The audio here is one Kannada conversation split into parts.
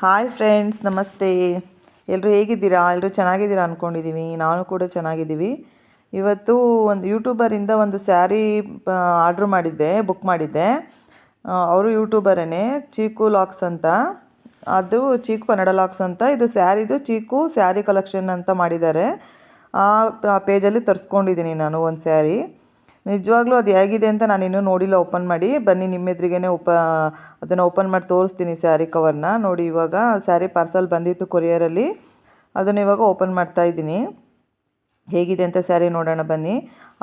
ಹಾಯ್ ಫ್ರೆಂಡ್ಸ್ ನಮಸ್ತೆ. ಎಲ್ಲರೂ ಹೇಗಿದ್ದೀರಾ? ಎಲ್ಲರೂ ಚೆನ್ನಾಗಿದ್ದೀರಾ ಅಂದ್ಕೊಂಡಿದ್ದೀವಿ ನಾನು ಕೂಡ ಚೆನ್ನಾಗಿದ್ದೀವಿ. ಇವತ್ತು ಒಂದು ಯೂಟ್ಯೂಬರಿಂದ ಒಂದು ಸ್ಯಾರಿ ಆರ್ಡ್ರ್ ಮಾಡಿದ್ದೆ ಬುಕ್ ಮಾಡಿದ್ದೆ. ಅವರು ಯೂಟ್ಯೂಬರೇ ಚೀಕು ಲಾಕ್ಸ್ ಅಂತ. ಅದು ಚೀಕು ಕನ್ನಡ ಲಾಕ್ಸ್ ಅಂತ. ಇದು ಸ್ಯಾರಿದು ಚೀಕು, ಸ್ಯಾರಿ ಕಲೆಕ್ಷನ್ ಅಂತ ಮಾಡಿದ್ದಾರೆ. ಆ ಪೇಜಲ್ಲಿ ತರಿಸ್ಕೊಂಡಿದ್ದೀನಿ ನಾನು ಒಂದು ಸ್ಯಾರಿ. ನಿಜವಾಗ್ಲೂ ಅದು ಹೇಗಿದೆ ಅಂತ ನಾನು ಇನ್ನೂ ನೋಡಿಲ್ಲ, ಓಪನ್ ಮಾಡಿ. ಬನ್ನಿ ನಿಮ್ಮ ಎದುರಿಗೇ ಓಪ ಅದನ್ನು ಓಪನ್ ಮಾಡಿ ತೋರಿಸ್ತೀನಿ ಸ್ಯಾರಿ ಕವರ್ನ. ನೋಡಿ ಇವಾಗ ಸ್ಯಾರಿ ಪಾರ್ಸಲ್ ಬಂದಿತ್ತು ಕೊರಿಯರಲ್ಲಿ. ಅದನ್ನು ಇವಾಗ ಓಪನ್ ಮಾಡ್ತಾ ಇದ್ದೀನಿ. ಹೇಗಿದೆ ಅಂತ ಸ್ಯಾರಿ ನೋಡೋಣ ಬನ್ನಿ.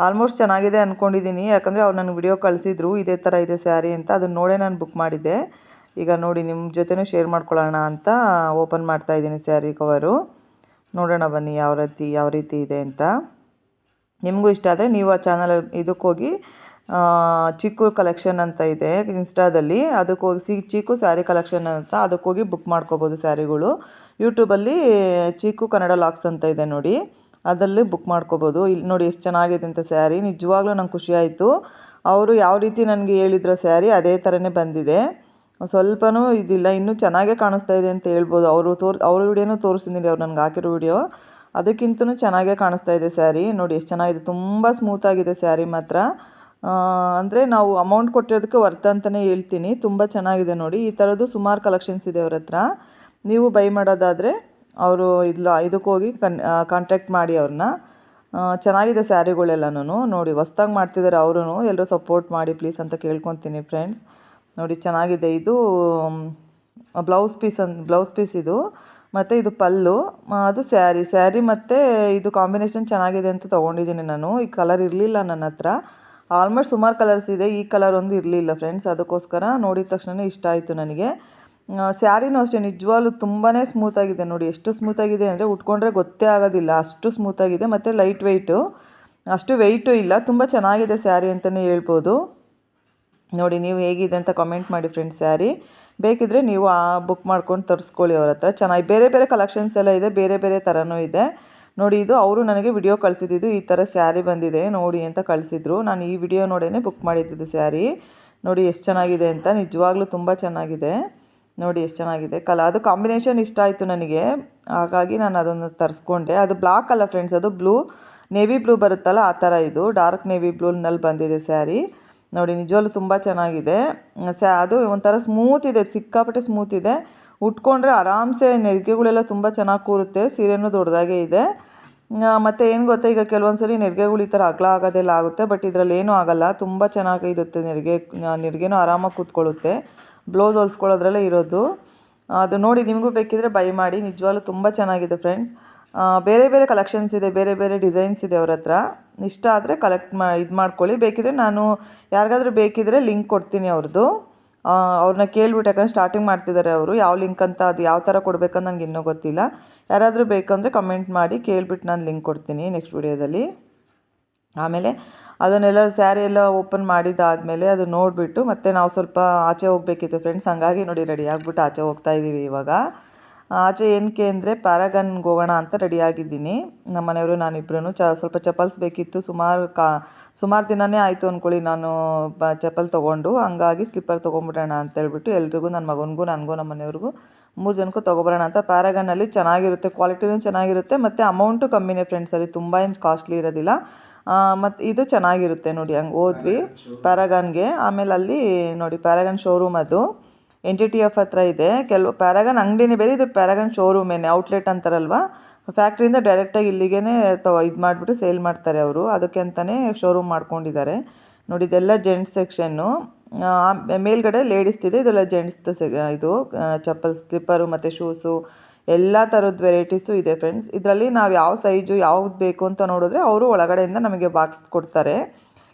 ಆಲ್ಮೋಸ್ಟ್ ಚೆನ್ನಾಗಿದೆ ಅಂದ್ಕೊಂಡಿದ್ದೀನಿ ಯಾಕಂದರೆ ಅವ್ರು ನನಗೆ ವಿಡಿಯೋ ಕಳಿಸಿದ್ರು, ಇದೇ ಥರ ಇದೆ ಸ್ಯಾರಿ ಅಂತ ಅದನ್ನು ನೋಡೇ ನಾನು ಬುಕ್ ಮಾಡಿದ್ದೆ. ಈಗ ನೋಡಿ ನಿಮ್ಮ ಜೊತೆನೂ ಶೇರ್ ಮಾಡ್ಕೊಳ್ಳೋಣ ಅಂತ ಓಪನ್ ಮಾಡ್ತಾ ಇದ್ದೀನಿ ಸ್ಯಾರಿ ಕವರು. ನೋಡೋಣ ಬನ್ನಿ ಯಾವ ರೀತಿ ಯಾವ ರೀತಿ ಇದೆ ಅಂತ. ನಿಮಗೂ ಇಷ್ಟ ಆದರೆ ನೀವು ಆ ಚಾನಲ್ ಇದಕ್ಕೆ ಹೋಗಿ ಚಿಕ್ಕು ಕಲೆಕ್ಷನ್ ಅಂತ ಇದೆ ಇನ್ಸ್ಟಾದಲ್ಲಿ ಅದಕ್ಕೆ ಹೋಗಿ ಸಿ ಚೀಕು ಸ್ಯಾರಿ ಕಲೆಕ್ಷನ್ ಅಂತ ಅದಕ್ಕೆ ಹೋಗಿ ಬುಕ್ ಮಾಡ್ಕೋಬೋದು ಸ್ಯಾರಿಗಳು ಯೂಟ್ಯೂಬಲ್ಲಿ ಚೀಕು ಕನ್ನಡ ಲಾಕ್ಸ್ ಅಂತ ಇದೆ ನೋಡಿ. ಅದರಲ್ಲಿ ಬುಕ್ ಮಾಡ್ಕೋಬೋದು. ಇಲ್ಲಿ ನೋಡಿ ಎಷ್ಟು ಚೆನ್ನಾಗಿದೆ ಅಂತ ಸ್ಯಾರಿ ನಿಜವಾಗ್ಲೂ ನಂಗೆ ಖುಷಿ ಆಯಿತು. ಅವರು ಯಾವ ರೀತಿ ನನಗೆ ಹೇಳಿದ್ರು ಸ್ಯಾರಿ ಅದೇ ಥರನೇ ಬಂದಿದೆ. ಸ್ವಲ್ಪನೂ ಇದಿಲ್ಲ. ಇನ್ನೂ ಚೆನ್ನಾಗೇ ಕಾಣಿಸ್ತಾ ಇದೆ ಅಂತ ಹೇಳ್ಬೋದು. ಅವರು ತೋರ್, ಅವ್ರ ವಿಡಿಯೋನೂ ತೋರಿಸಿದ್ದೀನಿ ಅವ್ರು ನನಗೆ ಹಾಕಿರೋ ವಿಡಿಯೋ ಅದಕ್ಕಿಂತನೂ ಚೆನ್ನಾಗೇ ಕಾಣಿಸ್ತಾ ಇದೆ ಸ್ಯಾರಿ. ನೋಡಿ ಎಷ್ಟು ಚೆನ್ನಾಗಿದೆ. ತುಂಬ ಸ್ಮೂತಾಗಿದೆ ಸ್ಯಾರಿ ಮಾತ್ರ. ಅಂದರೆ ನಾವು ಅಮೌಂಟ್ ಕೊಟ್ಟಿರೋದಕ್ಕೆ ವರ್ತ್ ಅಂತಲೇ ಹೇಳ್ತೀನಿ. ತುಂಬ ಚೆನ್ನಾಗಿದೆ ನೋಡಿ. ಈ ಥರದ್ದು ಸುಮಾರು ಕಲೆಕ್ಷನ್ಸ್ ಇದೆ ಅವ್ರ ಹತ್ರ. ನೀವು ಬೈ ಮಾಡೋದಾದರೆ ಅವರು ಇಲ್ಲ ಇದಕ್ಕೆ ಹೋಗಿ ಕನ್ ಕಾಂಟ್ಯಾಕ್ಟ್ ಮಾಡಿ ಅವ್ರನ್ನ ಚೆನ್ನಾಗಿದೆ ಸ್ಯಾರಿಗಳೆಲ್ಲನೂ ನೋಡಿ ಹೊಸ್ದಾಗಿ ಮಾಡ್ತಿದ್ದಾರೆ ಅವರು ಎಲ್ಲರೂ ಸಪೋರ್ಟ್ ಮಾಡಿ ಪ್ಲೀಸ್ ಅಂತ ಕೇಳ್ಕೊತೀನಿ ಫ್ರೆಂಡ್ಸ್ ನೋಡಿ ಚೆನ್ನಾಗಿದೆ. ಇದು ಬ್ಲೌಸ್ ಪೀಸ್ ಅನ್ ಬ್ಲೌಸ್ ಪೀಸ್ ಇದು. ಮತ್ತು ಇದು ಪಲ್ಲು. ಅದು ಸ್ಯಾರಿ. ಸ್ಯಾರಿ ಮತ್ತು ಇದು ಕಾಂಬಿನೇಷನ್ ಚೆನ್ನಾಗಿದೆ ಅಂತ ತೊಗೊಂಡಿದ್ದೀನಿ ನಾನು. ಈ ಕಲರ್ ಇರಲಿಲ್ಲ ನನ್ನ ಹತ್ರ. ಆಲ್ಮೋಸ್ಟ್ ಸುಮಾರು ಕಲರ್ಸ್ ಇದೆ. ಈ ಕಲರ್ ಒಂದು ಇರಲಿಲ್ಲ ಫ್ರೆಂಡ್ಸ್ ಅದಕ್ಕೋಸ್ಕರ ನೋಡಿದ ತಕ್ಷಣ ಇಷ್ಟ ಆಯಿತು ನನಗೆ. ಸ್ಯಾರಿನೂ ಅಷ್ಟೇ. ನಿಜವಾಗ್ಲೂ ತುಂಬಾ ಸ್ಮೂತಾಗಿದೆ ನೋಡಿ. ಎಷ್ಟು ಸ್ಮೂತಾಗಿದೆ ಅಂದರೆ ಉಟ್ಕೊಂಡ್ರೆ ಗೊತ್ತೇ ಆಗೋದಿಲ್ಲ. ಅಷ್ಟು ಸ್ಮೂತಾಗಿದೆ ಮತ್ತು ಲೈಟ್ ವೆಯ್ಟು ಅಷ್ಟು ವೆಯ್ಟು ಇಲ್ಲ. ತುಂಬ ಚೆನ್ನಾಗಿದೆ ಸ್ಯಾರಿ ಅಂತಲೇ ಹೇಳ್ಬೋದು. ನೋಡಿ, ನೀವು ಹೇಗಿದೆ ಅಂತ ಕಮೆಂಟ್ ಮಾಡಿ ಫ್ರೆಂಡ್ಸ್ ಸ್ಯಾರಿ ಬೇಕಿದ್ದರೆ ನೀವು ಆ ಬುಕ್ ಮಾಡ್ಕೊಂಡು ತರಿಸ್ಕೊಳ್ಳಿ ಅವ್ರ ಹತ್ರ. ಚೆನ್ನಾಗಿ ಬೇರೆ ಬೇರೆ ಕಲೆಕ್ಷನ್ಸ್ ಎಲ್ಲ ಇದೆ, ಬೇರೆ ಬೇರೆ ಥರನೂ ಇದೆ. ನೋಡಿ, ಇದು ಅವರು ನನಗೆ ವಿಡಿಯೋ ಕಳಿಸಿದ್ದು, ಈ ಥರ ಸ್ಯಾರಿ ಬಂದಿದೆ, ನೋಡಿ ಅಂತ ಕಳಿಸಿದ್ರು. ನಾನು ಈ ವಿಡಿಯೋ ನೋಡೇ ಬುಕ್ ಮಾಡಿದ್ದು ಸ್ಯಾರಿ ನೋಡಿ, ಎಷ್ಟು ಚೆನ್ನಾಗಿದೆ ಅಂತ. ನಿಜವಾಗ್ಲೂ ತುಂಬ ಚೆನ್ನಾಗಿದೆ. ನೋಡಿ, ಎಷ್ಟು ಚೆನ್ನಾಗಿದೆ. ಕಲ, ಅದು ಕಾಂಬಿನೇಷನ್ ಇಷ್ಟ ಆಯಿತು ನನಗೆ. ಹಾಗಾಗಿ ನಾನು ಅದನ್ನು ತರಿಸ್ಕೊಂಡೆ. ಅದು ಬ್ಲಾಕ್ ಅಲ್ಲ ಫ್ರೆಂಡ್ಸ್ ಅದು ಬ್ಲೂ ನೇವಿ ಬ್ಲೂ ಬರುತ್ತಲ್ಲ, ಆ ಥರ ಇದು. ಡಾರ್ಕ್ ನೇವಿ ಬ್ಲೂನಲ್ಲಿ ಬಂದಿದೆ ಸ್ಯಾರಿ ನೋಡಿ, ನಿಜವಾಗ್ಲೂ ತುಂಬ ಚೆನ್ನಾಗಿದೆ. ಸ್ಯಾ ಅದು ಒಂಥರ ಸ್ಮೂತ್ ಇದೆ, ಸಿಕ್ಕಾಪಟ್ಟೆ ಸ್ಮೂತ್ ಇದೆ. ಉಟ್ಕೊಂಡ್ರೆ ಆರಾಮ್ಸೆ ನೆರಿಗೆಗಳೆಲ್ಲ ತುಂಬ ಚೆನ್ನಾಗಿ ಕೂರುತ್ತೆ, ಸೀರೆನೂ ದೊಡ್ಡದಾಗೇ ಇದೆ. ಮತ್ತು ಏನು ಗೊತ್ತಾ, ಈಗ ಕೆಲವೊಂದು ಸಲ ನೆರಿಗೆಗಳು ಈ ಥರ ಅಗಲ ಆಗೋದೆಲ್ಲ ಆಗುತ್ತೆ, ಬಟ್ ಇದರಲ್ಲಿ ಏನೂ ಆಗಲ್ಲ. ತುಂಬ ಚೆನ್ನಾಗಿ ಇರುತ್ತೆ ನೆರಿಗೆ ನೆರಿಗೆನೂ ಆರಾಮಾಗಿ ಕೂತ್ಕೊಳ್ಳುತ್ತೆ. ಬ್ಲೌಸ್ ಹೊಲ್ಸ್ಕೊಳ್ಳೋದ್ರಲ್ಲೇ ಇರೋದು. ಅದು ನೋಡಿ, ನಿಮಗೂ ಬೇಕಿದ್ರೆ ಬೈ ಮಾಡಿ. ನಿಜವಾಗ್ಲೂ ತುಂಬ ಚೆನ್ನಾಗಿದೆ, ಫ್ರೆಂಡ್ಸ್. ಬೇರೆ ಬೇರೆ ಕಲೆಕ್ಷನ್ಸ್ ಇದೆ, ಬೇರೆ ಬೇರೆ ಡಿಸೈನ್ಸ್ ಇದೆ ಅವ್ರ ಹತ್ರ. ಇಷ್ಟ ಆದರೆ ಕಲೆಕ್ಟ್ ಮಾ, ಇದು ಮಾಡ್ಕೊಳ್ಳಿ. ಬೇಕಿದ್ರೆ ನಾನು ಯಾರಿಗಾದ್ರೂ ಬೇಕಿದ್ರೆ ಲಿಂಕ್ ಕೊಡ್ತೀನಿ ಅವ್ರದ್ದು ಅವ್ರನ್ನ ಕೇಳ್ಬಿಟ್ಟು ಯಾಕಂದರೆ ಸ್ಟಾರ್ಟಿಂಗ್ ಮಾಡ್ತಿದ್ದಾರೆ ಅವರು. ಯಾವ ಲಿಂಕ್ ಅಂತ, ಅದು ಯಾವ ಥರ ಕೊಡಬೇಕಂತ ನನಗೆ ಇನ್ನೂ ಗೊತ್ತಿಲ್ಲ. ಯಾರಾದರೂ ಬೇಕಂದರೆ ಕಮೆಂಟ್ ಮಾಡಿ, ಕೇಳ್ಬಿಟ್ಟು ನಾನು ಲಿಂಕ್ ಕೊಡ್ತೀನಿ ನೆಕ್ಸ್ಟ್ ವಿಡಿಯೋದಲ್ಲಿ ಆಮೇಲೆ ಅದನ್ನೆಲ್ಲ ಸ್ಯಾರಿ ಎಲ್ಲ ಓಪನ್ ಮಾಡಿದ್ದಾದಮೇಲೆ ಅದು ನೋಡಿಬಿಟ್ಟು ಮತ್ತೆ ನಾವು ಸ್ವಲ್ಪ ಆಚೆ ಹೋಗಬೇಕಿತ್ತು ಫ್ರೆಂಡ್ಸ್ ಹಂಗಾಗಿ ನೋಡಿ ರೆಡಿ ಆಗಿಬಿಟ್ಟು ಆಚೆ ಹೋಗ್ತಾ ಇದ್ದೀವಿ ಇವಾಗ. ಆಚೆ ಏನಕ್ಕೆ ಅಂದರೆ ಪ್ಯಾರಾಗನ್ಗೆ ಹೋಗೋಣ ಅಂತ ರೆಡಿಯಾಗಿದ್ದೀನಿ ನಮ್ಮ ಮನೆಯವರು ನಾನಿಬ್ಬರೂ ಚ ಸ್ವಲ್ಪ ಚಪ್ಪಲ್ಸ್ ಬೇಕಿತ್ತು. ಸುಮಾರು ಕಾ ಸುಮಾರು ದಿನವೇ ಆಯಿತು ಅಂದ್ಕೊಳ್ಳಿ ನಾನು ಬ ಚಪ್ಪಲ್ ತೊಗೊಂಡು. ಹಂಗಾಗಿ ಸ್ಲಿಪ್ಪರ್ ತೊಗೊಂಬಿಡೋಣ ಅಂತೇಳ್ಬಿಟ್ಟು ಎಲ್ರಿಗೂ ನನ್ನ ಮಗನಿಗೂ ನನಗೂ ನಮ್ಮ ಮನೆಯವ್ರಿಗೂ ಮೂರು ಜನಕ್ಕೂ ತೊಗೊಬರೋಣ ಅಂತ. ಪ್ಯಾರಾಗನ್ನಲ್ಲಿ ಚೆನ್ನಾಗಿರುತ್ತೆ ಕ್ವಾಲಿಟಿನೂ ಚೆನ್ನಾಗಿರುತ್ತೆ ಮತ್ತು ಅಮೌಂಟು ಕಮ್ಮಿನೇ ಫ್ರೆಂಡ್ಸ್ ಅಲ್ಲಿ. ತುಂಬ ಏನು ಕಾಸ್ಟ್ಲಿ ಇರೋದಿಲ್ಲ. ಮತ್ತು ಇದು ಚೆನ್ನಾಗಿರುತ್ತೆ ನೋಡಿ ಹಂಗೆ ಹೋದ್ವಿ ಪ್ಯಾರಾಗನ್ಗೆ. ಆಮೇಲೆ ಅಲ್ಲಿ ನೋಡಿ ಪ್ಯಾರಾಗನ್ ಶೋರೂಮ್ ಅದು. ಎನ್ ಟಿ ಟಿ ಎಫ್ ಹತ್ರ ಇದೆ. ಕೆಲವು ಪ್ಯಾರಾಗನ್ ಅಂಗಡಿನೇ ಬೇರೆ, ಇದು ಪ್ಯಾರಾಗನ್ ಶೋರೂಮ್ ಏನೇ ಔಟ್ಲೆಟ್ ಅಂತಾರಲ್ವ ಫ್ಯಾಕ್ಟ್ರಿಯಿಂದ ಡೈರೆಕ್ಟಾಗಿ ಇಲ್ಲಿಗೇ ತೊ, ಇದು ಮಾಡಿಬಿಟ್ಟು ಸೇಲ್ ಮಾಡ್ತಾರೆ ಅವರು. ಅದಕ್ಕೆ ಅಂತಲೇ ಶೋರೂಮ್ ಮಾಡ್ಕೊಂಡಿದ್ದಾರೆ. ನೋಡಿ, ಇದೆಲ್ಲ ಜೆಂಟ್ಸ್ ಸೆಕ್ಷನ್ನು ಮೇಲ್ಗಡೆ ಲೇಡೀಸ್ದಿದೆ ಇದೆಲ್ಲ ಜೆಂಟ್ಸ್ದು ಇದು ಚಪ್ಪಲ್ ಸ್ಲಿಪ್ಪರು ಮತ್ತು ಶೂಸು ಎಲ್ಲ ಥರದ ವೆರೈಟೀಸು ಇದೆ ಫ್ರೆಂಡ್ಸ್ ಇದರಲ್ಲಿ ನಾವು ಯಾವ ಸೈಜು ಯಾವ್ದು ಬೇಕು ಅಂತ ನೋಡಿದ್ರೆ ಅವರು ಒಳಗಡೆಯಿಂದ ನಮಗೆ ಬಾಕ್ಸ್ ಕೊಡ್ತಾರೆ.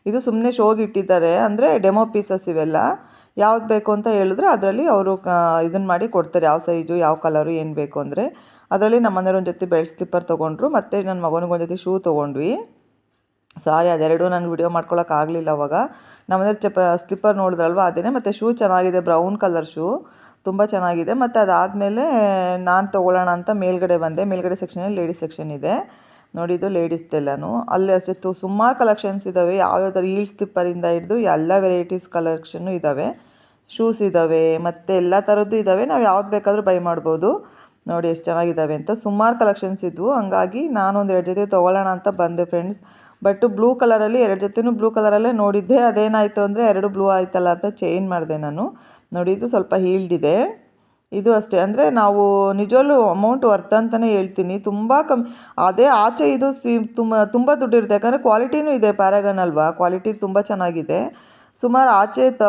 ಇದು ಸುಮ್ಮನೆ ಶೋಗೆ ಇಟ್ಟಿದ್ದಾರೆ. ಅಂದರೆ ಡೆಮೋ ಪೀಸಸ್ ಇವೆಲ್ಲ. ಯಾವ್ದು ಬೇಕು ಅಂತ ಹೇಳಿದ್ರೆ ಅದರಲ್ಲಿ ಅವರು ಇದನ್ನ ಮಾಡಿ ಕೊಡ್ತಾರೆ. ಯಾವ ಸೈಜು, ಯಾವ ಕಲರು, ಏನು ಬೇಕು ಅಂದರೆ. ಅದರಲ್ಲಿ ನಮ್ಮ ಮನೆಯವ್ರ ಜೊತೆ ಬೆಲ್ಟ್ ಸ್ಲಿಪ್ಪರ್ ತೊಗೊಂಡ್ರು. ಮತ್ತು ನನ್ನ ಮಗನಿಗೆ ಜೊತೆ ಶೂ ತೊಗೊಂಡ್ವಿ. ಸಾರಿ, ಅದೆರಡು ನಾನು ವಿಡಿಯೋ ಮಾಡ್ಕೊಳ್ಳೋಕ್ಕಾಗಲಿಲ್ಲ ಅವಾಗ. ನಮ್ಮನೇಲಿ ಚಪ, ಸ್ಲಿಪ್ಪರ್ ನೋಡಿದ್ರಲ್ವ ಅದೇ ಮತ್ತು ಶೂ ಚೆನ್ನಾಗಿದೆ, ಬ್ರೌನ್ ಕಲರ್ ಶೂ. ತುಂಬ ಚೆನ್ನಾಗಿದೆ. ಮತ್ತು ಅದಾದಮೇಲೆ ನಾನು ತೊಗೊಳ್ಳೋಣ ಅಂತ ಮೇಲ್ಗಡೆ ಬಂದೆ. ಮೇಲ್ಗಡೆ ಸೆಕ್ಷನಲ್ಲಿ ಲೇಡೀಸ್ ಸೆಕ್ಷನ್ ಇದೆ. ನೋಡಿದ್ದು ಲೇಡೀಸ್ದೆಲ್ಲನೂ. ಅಲ್ಲಿ ಅಷ್ಟೇ ಸುಮಾರು ಕಲೆಕ್ಷನ್ಸ್ ಇದ್ದಾವೆ ಯಾವ್ಯಾವ್ದಾರು ಈಲ್ಡ್ ಸ್ಲಿಪ್ಪರಿಂದ ಹಿಡಿದು ಎಲ್ಲ ವೆರೈಟೀಸ್ ಕಲೆಕ್ಷನ್ನು ಇದ್ದಾವೆ ಶೂಸ್ ಇದ್ದಾವೆ, ಮತ್ತು ಎಲ್ಲ ಥರದ್ದು ಇದ್ದಾವೆ. ನಾವು ಯಾವ್ದು ಬೇಕಾದರೂ ಬೈ ಮಾಡ್ಬೋದು. ನೋಡಿ ಎಷ್ಟು ಚೆನ್ನಾಗಿದ್ದಾವೆ ಅಂತ. ಸುಮಾರು ಕಲೆಕ್ಷನ್ಸ್ ಇದ್ವು. ಹಂಗಾಗಿ ನಾನೊಂದು ಎರಡು ಜೊತೆ ತೊಗೊಳ್ಳೋಣ ಅಂತ ಬಂದೆ ಫ್ರೆಂಡ್ಸ್ ಬಟ್ ಬ್ಲೂ ಕಲರಲ್ಲಿ ಎರಡು ಜೊತೆನೂ ಬ್ಲೂ ಕಲರಲ್ಲೇ ನೋಡಿದ್ದೆ. ಅದೇನಾಯಿತು ಅಂದರೆ ಎರಡು ಬ್ಲೂ ಆಯ್ತಲ್ಲ ಅಂತ ಚೇಂಜ್ ಮಾಡಿದೆ ನಾನು. ನೋಡಿ, ಇದು ಸ್ವಲ್ಪ ಹೀಲ್ಡ್ ಇದೆ. ಇದು ಅಷ್ಟೇ. ಅಂದರೆ ನಾವು ನಿಜವಲ್ಲೂ ಅಮೌಂಟ್ ವರ್ತ್ ಅಂತಲೇ ಹೇಳ್ತೀನಿ. ತುಂಬ ಕಮ್ಮಿ. ಅದೇ ಆಚೆ ಇದು ಸಿ ತುಂಬ ತುಂಬ ದುಡ್ಡಿರುತ್ತೆ ಯಾಕಂದರೆ ಕ್ವಾಲಿಟಿನೂ ಇದೆ ಪ್ಯಾರಾಗನ್ ಅಲ್ವಾ? ಕ್ವಾಲಿಟಿ ತುಂಬ ಚೆನ್ನಾಗಿದೆ. ಸುಮಾರು ಆಚೆ ತ,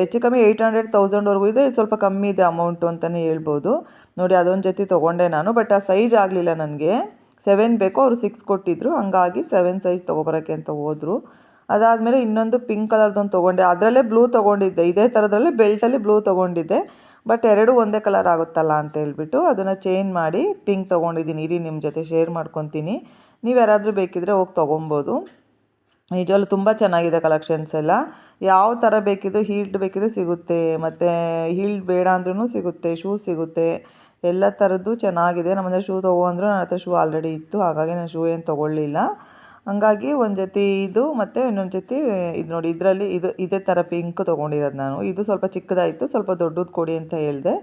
ಹೆಚ್ಚು ಕಮ್ಮಿ ಏಯ್ಟ್ ಹಂಡ್ರೆಡ್ ತೌಸಂಡ್ವರೆಗೂ ಇದೆ ಸ್ವಲ್ಪ ಕಮ್ಮಿ ಇದೆ ಅಮೌಂಟು ಅಂತಲೇ ಹೇಳ್ಬೋದು. ನೋಡಿ, ಅದೊಂದು ಜೊತೆ ತೊಗೊಂಡೆ ನಾನು ಬಟ್ ಆ ಸೈಜ್ ಆಗಲಿಲ್ಲ ನನಗೆ. ಸೆವೆನ್ ಬೇಕು, ಅವರು ಸಿಕ್ಸ್ ಕೊಟ್ಟಿದ್ರು. ಹಂಗಾಗಿ ಸೆವೆನ್ ಸೈಜ್ ತೊಗೊಬರೋಕ್ಕೆ ಅಂತ ಹೋದರು. ಅದಾದಮೇಲೆ ಇನ್ನೊಂದು ಪಿಂಕ್ ಕಲರ್ದೊಂದು ತೊಗೊಂಡೆ. ಅದರಲ್ಲೇ ಬ್ಲೂ ತೊಗೊಂಡಿದ್ದೆ. ಇದೇ ಥರದ್ರಲ್ಲೇ ಬೆಲ್ಟಲ್ಲಿ ಬ್ಲೂ ತೊಗೊಂಡಿದ್ದೆ. ಬಟ್ ಎರಡು ಒಂದೇ ಕಲರ್ ಆಗುತ್ತಲ್ಲ ಅಂತ ಹೇಳ್ಬಿಟ್ಟು ಅದನ್ನು ಚೇಂಜ್ ಮಾಡಿ ಪಿಂಕ್ ತೊಗೊಂಡಿದ್ದೀನಿ. ಇರಿ ನಿಮ್ಮ ಜೊತೆ ಶೇರ್ ಮಾಡ್ಕೊತೀನಿ. ನೀವು ಯಾರಾದರೂ ಬೇಕಿದ್ದರೆ ಹೋಗಿ ತೊಗೊಬೋದು. ನಿಜವಲ್ಲೂ ತುಂಬ ಚೆನ್ನಾಗಿದೆ ಕಲೆಕ್ಷನ್ಸ್ ಎಲ್ಲ. ಯಾವ ಥರ ಬೇಕಿದ್ರೂ ಹೀಲ್ಡ್ ಬೇಕಿದ್ರೆ ಸಿಗುತ್ತೆ. ಮತ್ತು ಹೀಲ್ಡ್ ಬೇಡ ಅಂದ್ರೂ ಸಿಗುತ್ತೆ ಶೂ ಸಿಗುತ್ತೆ. ಎಲ್ಲ ಥರದ್ದು ಚೆನ್ನಾಗಿದೆ. ನಮ್ಮನೆ ಶೂ ತೊಗೋ ಅಂದ್ರು ನನ್ನ ಹತ್ರ ಶೂ ಆಲ್ರೆಡಿ ಇತ್ತು. ಹಾಗಾಗಿ ನಾನು ಶೂ ಏನು ತೊಗೊಳ್ಳಿಲ್ಲ. ಹಂಗಾಗಿ ಒಂದು ಜೊತೆ ಇದು ಮತ್ತು ಇನ್ನೊಂದು ಜೊತೆ ಇದು ನೋಡಿ, ಇದರಲ್ಲಿ ಇದು, ಇದೇ ಥರ ಪಿಂಕ್ ತೊಗೊಂಡಿರೋದು ನಾನು. ಇದು ಸ್ವಲ್ಪ ಚಿಕ್ಕದಾಯಿತು, ಸ್ವಲ್ಪ ದೊಡ್ಡದು ಕೊಡಿ ಅಂತ ಹೇಳಿದೆ.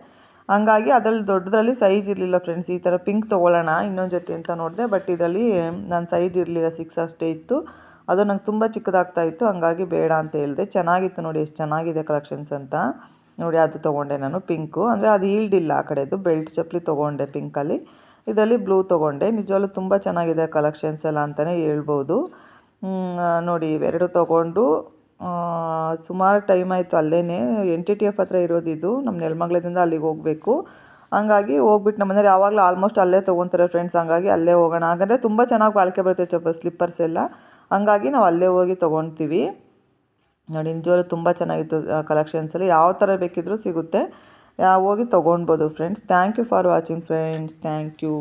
ಹಂಗಾಗಿ ಅದರಲ್ಲಿ ದೊಡ್ಡದ್ರಲ್ಲಿ ಸೈಜ್ ಇರಲಿಲ್ಲ ಫ್ರೆಂಡ್ಸ್ ಈ ಥರ ಪಿಂಕ್ ತೊಗೊಳ್ಳೋಣ ಇನ್ನೊಂದು ಜೊತೆ ಅಂತ ನೋಡಿದೆ ಬಟ್ ಇದರಲ್ಲಿ ನನ್ನ ಸೈಜ್ ಇರಲಿಲ್ಲ ಸಿಕ್ಸ್ ಅಷ್ಟೇ ಇತ್ತು. ಅದು ನಂಗೆ ತುಂಬ ಚಿಕ್ಕದಾಗ್ತಾ ಇತ್ತು, ಹಂಗಾಗಿ ಬೇಡ ಅಂತ ಹೇಳಿದೆ. ಚೆನ್ನಾಗಿತ್ತು ನೋಡಿ, ಎಷ್ಟು ಚೆನ್ನಾಗಿದೆ ಕಲೆಕ್ಷನ್ಸ್ ಅಂತ. ನೋಡಿ, ಅದು ತೊಗೊಂಡೆ ನಾನು ಪಿಂಕು. ಅಂದರೆ ಅದು ಈಲ್ಡಿಲ್ಲ ಆ ಕಡೆದು, ಬೆಲ್ಟ್ ಚಪ್ಪಲಿ ತೊಗೊಂಡೆ ಪಿಂಕಲ್ಲಿ. ಇದರಲ್ಲಿ ಬ್ಲೂ ತೊಗೊಂಡೆ. ನಿಜವಾಗ್ಲೂ ತುಂಬ ಚೆನ್ನಾಗಿದೆ ಕಲೆಕ್ಷನ್ಸ್ ಎಲ್ಲ ಅಂತಲೇ ಹೇಳ್ಬೋದು. ನೋಡಿ, ಇವೆರಡು ತೊಗೊಂಡು ಸುಮಾರು ಟೈಮ್ ಆಯಿತು ಅಲ್ಲೇ ಎನ್ ಟಿ ಟಿ ಎಫ್ ಹತ್ರ ಇರೋದಿದು, ನಮ್ಮ ನೆಲಮಂಗ್ಲದಿಂದ ಅಲ್ಲಿಗೆ ಹೋಗಬೇಕು. ಹಂಗಾಗಿ ಹೋಗ್ಬಿಟ್ಟು ನಮ್ಮ ಮನೇಲಿ ಯಾವಾಗಲೂ ಆಲ್ಮೋಸ್ಟ್ ಅಲ್ಲೇ ತೊಗೊತಾರೆ ಫ್ರೆಂಡ್ಸ್ ಹಂಗಾಗಿ ಅಲ್ಲೇ ಹೋಗೋಣ. ಹಾಗಂದರೆ ತುಂಬ ಚೆನ್ನಾಗಿ ಬಾಳಿಕೆ ಬರುತ್ತೆ ಚಪ್ಪ ಸ್ಲಿಪ್ಪರ್ಸ್ ಎಲ್ಲ. ಹಂಗಾಗಿ ನಾವು ಅಲ್ಲೇ ಹೋಗಿ ತೊಗೊತೀವಿ ನೋಡಿ, ನಿಜವಾಗ್ಲೂ ತುಂಬ ಚೆನ್ನಾಗಿತ್ತು ಕಲೆಕ್ಷನ್ಸಲ್ಲಿ ಯಾವ ಥರ ಬೇಕಿದ್ರೂ ಸಿಗುತ್ತೆ. ಹೋಗಿ ತೊಗೊಳ್ಬೋದು friends thank you for watching friends thank you